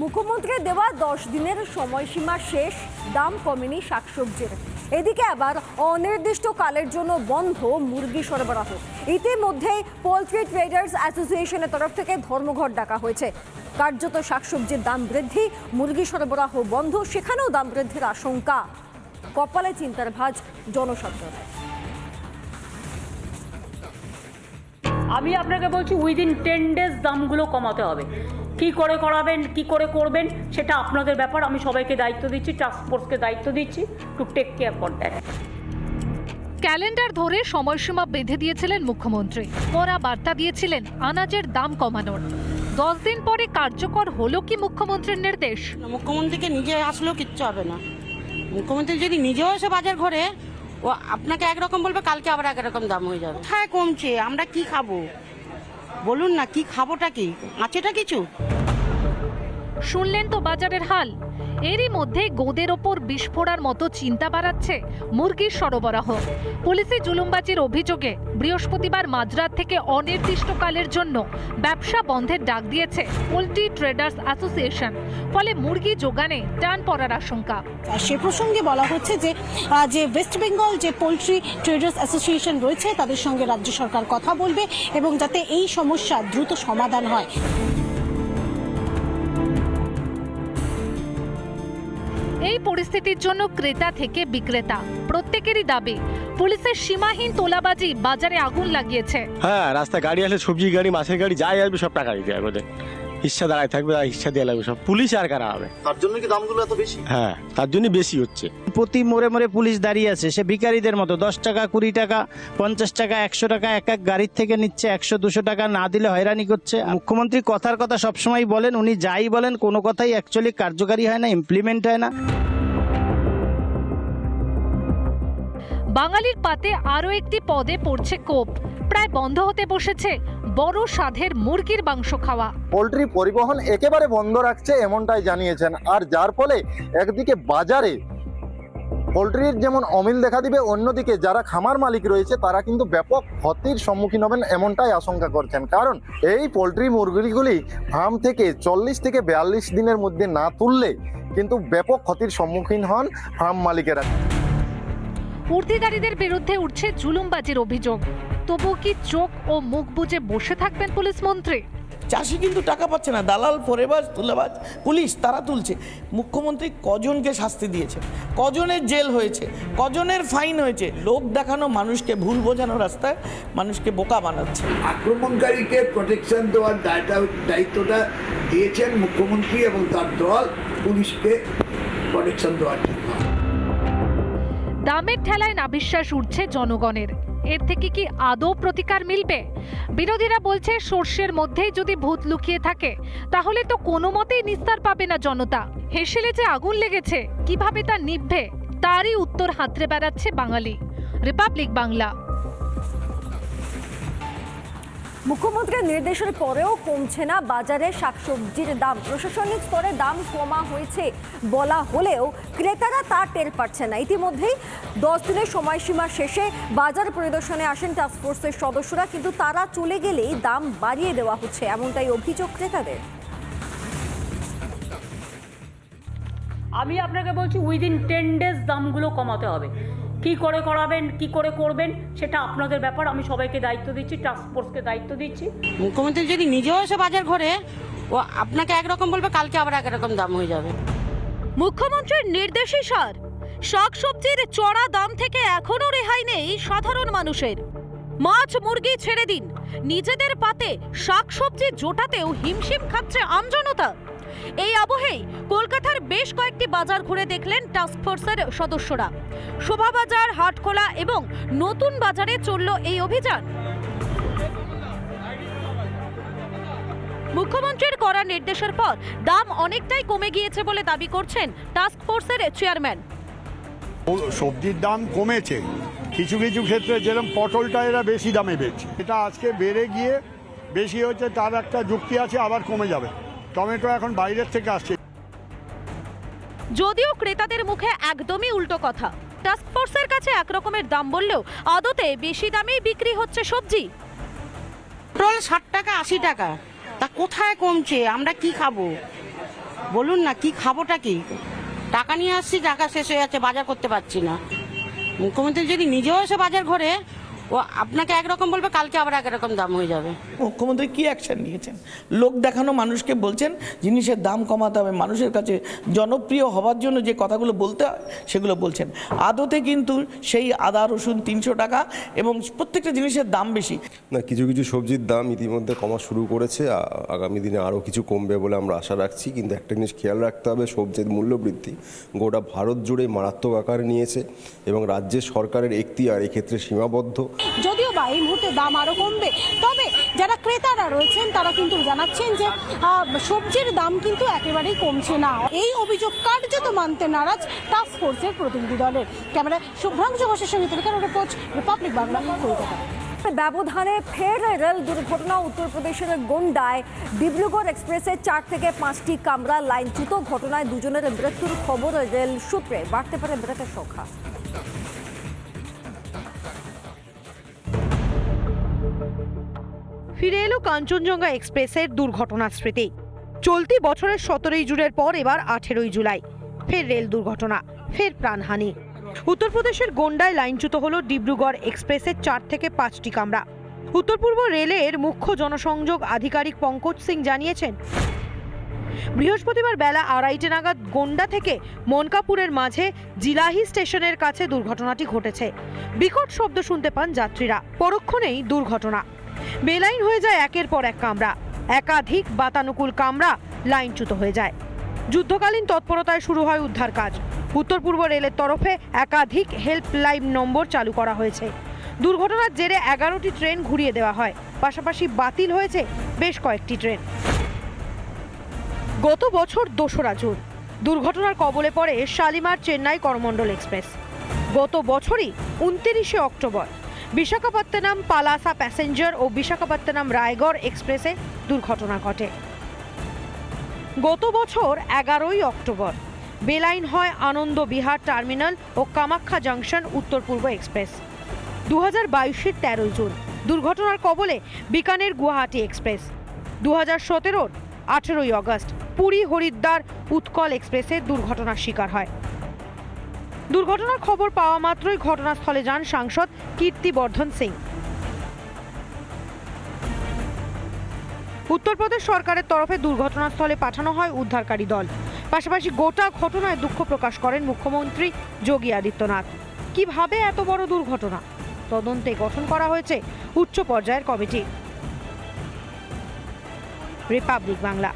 মুখ্যমন্ত্রীর দেওয়া দশ দিনের সময়সীমা শেষ, দাম কমেনি শাকসবজির। এদিকে আবার অনির্দিষ্টকালের জন্য বন্ধ মুরগি সরবরাহ। ইতিমধ্যে পোলট্রি ট্রেডার্স অ্যাসোসিয়েশনের তরফ থেকে ধর্মঘট ডাকা হয়েছে। কার্যত শাকসবজির দাম বৃদ্ধি, মুরগি সরবরাহ বন্ধ, সেখানেও দাম বৃদ্ধির আশঙ্কা। কপালে চিন্তার ভাঁজ জনসাধারণের। আমি আপনাকে বলছি উইদিন টেন ডেজ দামগুলো কমাতে হবে। কি করে করাবেন কি করে করবেন সেটা আপনাদের ব্যাপার। আমি সবাইকে দায়িত্ব দিচ্ছি টাস্ক ফোর্সকে দায়িত্ব দিচ্ছি to take care for that calendar ধরে সময়সীমা বেঁধে দিয়েছিলেন মুখ্যমন্ত্রী। কড়া বার্তা দিয়েছিলেন আনাজের দাম কমানোর। দশ দিন পরে কার্যকর হলো কি মুখ্যমন্ত্রীর নির্দেশ? মুখ্যমন্ত্রীকে নিজে আসলেও কিচ্ছু হবে না। মুখ্যমন্ত্রী যদি নিজেও এসে বাজার ঘরে ও আপনাকে একরকম বলবে কালকে আবার একরকম দাম হয়ে যাবে। কোথায় কমছে? আমরা কি খাব? বলুন না কি খাবোটা কি? আছেটা কিছু? শুনলেন তো বাজারের হাল? এরই মধ্যে গোদের ওপর বিস্ফোরার মতো চিন্তা বাড়াচ্ছে মুরগির সরবরাহ। পুলিশি জুলুমবাজির অভিযোগে বৃহস্পতিবার মাঝরাত থেকে অনির্দিষ্টকালের জন্য ব্যবসা বন্ধের ডাক দিয়েছে পোলট্রি ট্রেডার্স অ্যাসোসিয়েশন। ফলে মুরগি যোগানে টান পড়ার আশঙ্কা। সে প্রসঙ্গে বলা হচ্ছে যে যে ওয়েস্ট বেঙ্গল যে পোলট্রি ট্রেডার্স অ্যাসোসিয়েশন রয়েছে, তাদের সঙ্গে রাজ্য সরকার কথা বলবে এবং যাতে এই সমস্যা দ্রুত সমাধান হয়। পরিস্থিতির জন্য ক্রেতা থেকে বিক্রেতা। প্রত্যেকেরই দাবি পুলিশের সীমাহীন তোলাবাজি বাজারে আগুন লাগিয়েছে। হ্যাঁ রাস্তায় গাড়ি আসলে সবজি গাড়ি মাছের গাড়ি যাই আসবে সব টাকা দিতে হবে ওদের। ইচ্ছা দাঁড়ায় থাকবে আর ইচ্ছা দিয়ে লাগবে সব। পুলিশ আর কারা হবে? তার জন্য কি দামগুলো এত বেশি? হ্যাঁ তার জন্য বেশি হচ্ছে। প্রতি মোড়ে মোড়ে পুলিশ দাঁড়িয়ে আছে সে ভিখারিদের মতো। দশ টাকা কুড়ি টাকা পঞ্চাশ টাকা একশো টাকা এক এক গাড়ির থেকে নিচ্ছে একশো দুশো টাকা না দিলে হয়রানি করছে। মুখ্যমন্ত্রী কথার কথা সবসময় বলেন উনি যাই বলেন কোনো কথাই অ্যাকচুয়ালি কার্যকারী হয় না ইমপ্লিমেন্ট হয় না। বাঙালির পাতে আরও একটি পদে পড়ছে কোপ। প্রায় বন্ধ হতে বসেছে বড় সাধের মুরগির মাংস খাওয়া। পোলট্রি পরিবহন একেবারে বন্ধ রাখছে এমনটাই জানিয়েছেন, আর যার ফলে একদিকে বাজারে পোলট্রির যেমন অমিল দেখা দিবে, অন্যদিকে যারা খামার মালিক রয়েছে, তারা কিন্তু ব্যাপক ক্ষতির সম্মুখীন হবেন এমনটাই আশঙ্কা করছেন। কারণ এই পোলট্রি মুরগিগুলি ফার্ম থেকে চল্লিশ থেকে বিয়াল্লিশ দিনের মধ্যে না তুললে কিন্তু ব্যাপক ক্ষতির সম্মুখীন হন ফার্ম মালিকেরা। উর্দিদারীদের বিরুদ্ধে উঠছে জুলুমবাজির অভিযোগ। তবু কি চোখ ও মুখ বুজে বসে থাকবেন পুলিশ মন্ত্রী? চাষি কিন্তু টাকা পাচ্ছে না। দালাল ফোরেবাজ তুলাবাজ পুলিশ তারা তুলছে। মুখ্যমন্ত্রী কজনকে শাস্তি দিয়েছে? কজনের জেল হয়েছে? কজনের ফাইন হয়েছে? লোক দেখানো মানুষকে ভুল বোঝানো রাস্তায় মানুষকে বোকা বানাচ্ছে। আক্রমণকারীকে প্রোটেকশন দেওয়ার দায়টা- দায়িত্বটা দিয়েছেন মুখ্যমন্ত্রী এবং তার দল পুলিশকে প্রোটেকশন দেওয়ার জন্য। দামের ঠেলায় না বিশ্বাস উঠছে জনগণের। এর থেকে কি আদৌ প্রতিকার মিলবে? বিরোধীরা বলছে, সর্ষের মধ্যেই যদি ভূত লুকিয়ে থাকে, তাহলে তো কোনো মতেই নিস্তার পাবে না জনতা। হেসেলে যে আগুন লেগেছে, কীভাবে তা নিভবে, তারই উত্তর হাতড়ে বেড়াচ্ছে বাঙালি। রিপাবলিক বাংলা। মুখ্যমন্ত্রীর নির্দেশের পরেও কমছে না বাজারে শাকসবজির দাম। প্রশাসনিক স্তরে দাম কমা হয়েছে বলা হলেও ক্রেতারা তা টের পাচ্ছে না। ইতিমধ্যেই দশ দিনের সময়সীমা শেষে বাজার পরিদর্শনে আসেন টাস্কফোর্সের সদস্যরা, কিন্তু তারা চলে গেলেই দাম বাড়িয়ে দেওয়া হচ্ছে, এমনটাই অভিযোগ ক্রেতাদের। আমি আপনাকে বলছি উইদিন টেন ডেজ দামগুলো কমাতে হবে। কি করে করাবেন কি করে করবেন সেটা আপনাদের ব্যাপার। আমি সবাইকে দায়িত্ব দিচ্ছি টাস্ক ফোর্সকে দায়িত্ব দিচ্ছি। মুখ্যমন্ত্রী যদি নিজেও এসে বাজার ঘরে ও আপনাকে একরকম বলবে কালকে আবার একরকম দাম হয়ে যাবে। মুখ্যমন্ত্রীর নির্দেশে সার শাকসবজির চড়া দাম থেকে এখনও রেহাই নেই সাধারণ মানুষের। মাছ মুরগি ছেড়ে দিন নিজেদের পাতে শাকসবজি জোটাতেও হিমশিম খাচ্ছে আমজনতা। এই আবহেই কলকাতার বেশ কয়েকটি বাজার ঘুরে দেখলেন টাস্কফোর্সের সদস্যরা। শোভাবাজার হাটখোলা এবং নতুন বাজারে চলল এই অভিযান। মুখ্যমন্ত্রীর করা নির্দেশের পর দাম অনেকটাই কমে গিয়েছে বলে দাবি করছেন টাস্ক ফোর্সের চেয়ারম্যান সবজির দাম কমেছে। কিছু কিছু ক্ষেত্রে যেরকম পটলটা এরা বেশি দামে বেচছে এটা আজকে বেড়ে গিয়ে বেশি হচ্ছে তার একটা যুক্তি আছে, আবার কমে যাবে। টমেটো এখন বাইরের থেকে আসছে। যদিও ক্রেতাদের মুখে একদমই উল্টো কথা। টাস্ক ফোর্সের কাছে একরকমের দাম বললেও আদতে বেশি দামেই বিক্রি হচ্ছে সবজি। পেট্রোল ষাট টাকা আশি টাকা। তা কোথায় কমছে? আমরা কি খাব? বলুন না কি খাবোটা কি? টাকা নিয়ে আসছি টাকা শেষ হয়ে যাচ্ছে বাজার করতে পারছি না। মুখ্যমন্ত্রী যদি নিজেও এসে বাজার ঘরে ও আপনাকে একরকম বলবে কালকে আবার একরকম দাম হয়ে যাবে। মুখ্যমন্ত্রী কি অ্যাকশন নিয়েছেন? লোক দেখানো মানুষকে বলছেন জিনিসের দাম কমাতে হবে মানুষের কাছে জনপ্রিয় হওয়ার জন্য যে কথাগুলো বলতে হয় সেগুলো বলছেন। আদতে কিন্তু সেই আদা রসুন তিনশো টাকা এবং প্রত্যেকটা জিনিসের দাম বেশি। না কিছু কিছু সবজির দাম ইতিমধ্যে কমা শুরু করেছে আগামী দিনে আরও কিছু কমবে বলে আমরা আশা রাখছি কিন্তু একটা জিনিস খেয়াল রাখতে হবে সবজির মূল্য বৃদ্ধি। গোটা ভারত জুড়ে মারাত্মক আকার নিয়েছে এবং রাজ্যের সরকারের এখতিয়ার এক্ষেত্রে সীমাবদ্ধ। যদিও বা এই মুহূর্তে দাম আরও কমবে, তবে যারা ক্রেতারা রয়েছেন তারা কিন্তু জানাচ্ছেন যে সবজির দাম কিন্তু একেবারেই কমছে না। এই অভিযোগ কার্যত মানতে নারাজ টাস্ক ফোর্সের প্রতিনিধি দলের। ক্যামেরায় শুভ্রাংশু ঘোষের সঙ্গে তেলেখান রিপোর্ট রিপাবলিক বাংলা কলকাতা। ব্যবধানে ফের রেল দুর্ঘটনা উত্তরপ্রদেশের গোন্ডায়। ডিব্রুগড় এক্সপ্রেসের চার থেকে পাঁচটি কামরা লাইনচ্যুত। ঘটনায় দুজনের মৃত্যুর খবর রেল সূত্রে। বাড়তে পারে মৃতের সংখ্যা। ফিরে এলো কাঞ্চনজঙ্ঘা এক্সপ্রেসের দুর্ঘটনার স্মৃতি চলতি বছরের সতেরোই জুনের পর এবার আঠেরোই জুলাই। ফের রেল দুর্ঘটনা, ফের প্রাণহানি। উত্তরপ্রদেশের গোন্ডায় লাইনচ্যুত হল ডিব্রুগড় এক্সপ্রেসের চার থেকে পাঁচটি কামরা। উত্তর পূর্ব রেলের মুখ্য জনসংযোগ আধিকারিক পঙ্কজ সিং জানিয়েছেন, বৃহস্পতিবার বেলা আড়াইটে নাগাদ গোন্ডা থেকে মনকাপুরের মাঝে জিলাহি স্টেশনের কাছে দুর্ঘটনাটি ঘটেছে। বিকট শব্দ শুনতে পান যাত্রীরা। পরক্ষণেই দুর্ঘটনা। বেলাইন হয়ে যায় একের পর এক কামরা। একাধিক বাতানুকূল কামরা লাইনচ্যুত হয়ে যায়। যুদ্ধকালীন তৎপরতায় শুরু হয় উদ্ধার কাজ। উত্তর পূর্ব রেলের তরফে একাধিক হেল্পলাইন নম্বর চালু করা হয়েছে। দুর্ঘটনার জেরে এগারোটি ট্রেন ঘুরিয়ে দেওয়া হয়। পাশাপাশি বাতিল হয়েছে বেশ কয়েকটি ট্রেন। গত বছর দোসরা জুন, দুর্ঘটনার কবলে পড়ে শালিমার চেন্নাই করমণ্ডল এক্সপ্রেস। গত বছরই উনত্রিশে অক্টোবর বিশাখাপত্তনম পালাসা প্যাসেঞ্জার ও বিশাখাপত্তনম রায়গড় এক্সপ্রেসে দুর্ঘটনা ঘটে। গত বছর এগারোই অক্টোবর, বেলাইন হয় আনন্দ বিহার টার্মিনাল ও কামাখ্যা জাংশন উত্তর পূর্ব এক্সপ্রেস। দু হাজার বাইশের তেরোই জুন, দুর্ঘটনার কবলে বিকানের গুয়াহাটি এক্সপ্রেস। দু হাজার সতেরোর আঠেরোই আগস্ট পুরী হরিদ্বার উৎকল এক্সপ্রেসের দুর্ঘটনার শিকার হয়। দুর্ঘটনার খবর পাওয়া মাত্রই ঘটনাস্থলে যান সাংসদ কীর্তিবর্ধন সিং। উত্তরপ্রদেশ সরকারের তরফে দুর্ঘটনাস্থলে পাঠানো হয় উদ্ধারকারী দল। পাশাপাশি গোটা ঘটনায় দুঃখ প্রকাশ করেন মুখ্যমন্ত্রী যোগী আদিত্যনাথ। কীভাবে এত বড় দুর্ঘটনা? তদন্তে গঠন করা হয়েছে উচ্চ পর্যায়ের কমিটি। রিপাবলিক বাংলা।